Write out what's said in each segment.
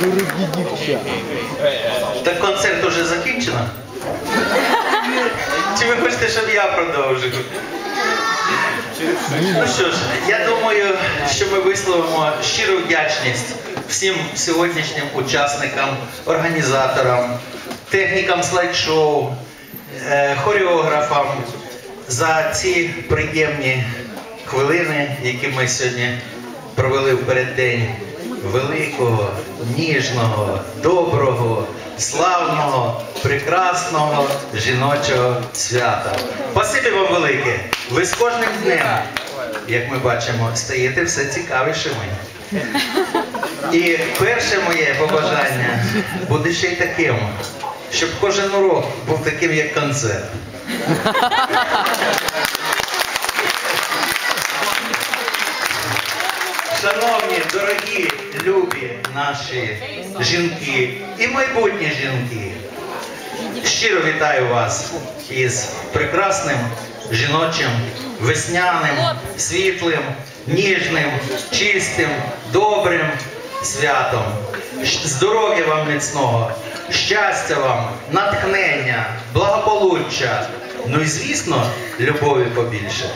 Дорогі дівчата. Так концерт уже закінчено? Чи ви хочете, щоб я продовжив? Ну що ж, я думаю, що ми висловимо щиру вдячність всім сьогоднішнім учасникам, організаторам, технікам слайд-шоу, е, хореографам за ці приємні хвилини, які ми сьогодні провели в переддень великого, ніжного, доброго, славного, прекрасного жіночого свята. Спасибі вам велике! Ви з кожним днем, як ми бачимо, стаєте все цікавішими. І перше моє побажання буде ще й таким, щоб кожен урок був таким, як концерт. Шановні, дорогі, любі наші жінки і майбутні жінки, щиро вітаю вас із прекрасним жіночим, весняним, світлим, ніжним, чистим, добрим святом. Здоров'я вам міцного, щастя вам, натхнення, благополуччя. Ну і звісно, любові побільше.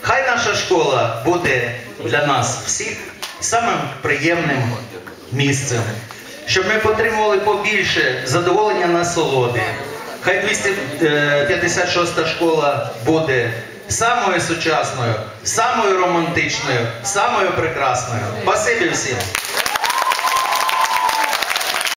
Хай наша школа буде для нас всіх самим приємним місцем, щоб ми отримували побільше задоволення насолоди. Хай 256 школа буде самою сучасною, самою романтичною, самою прекрасною. Спасибі всім!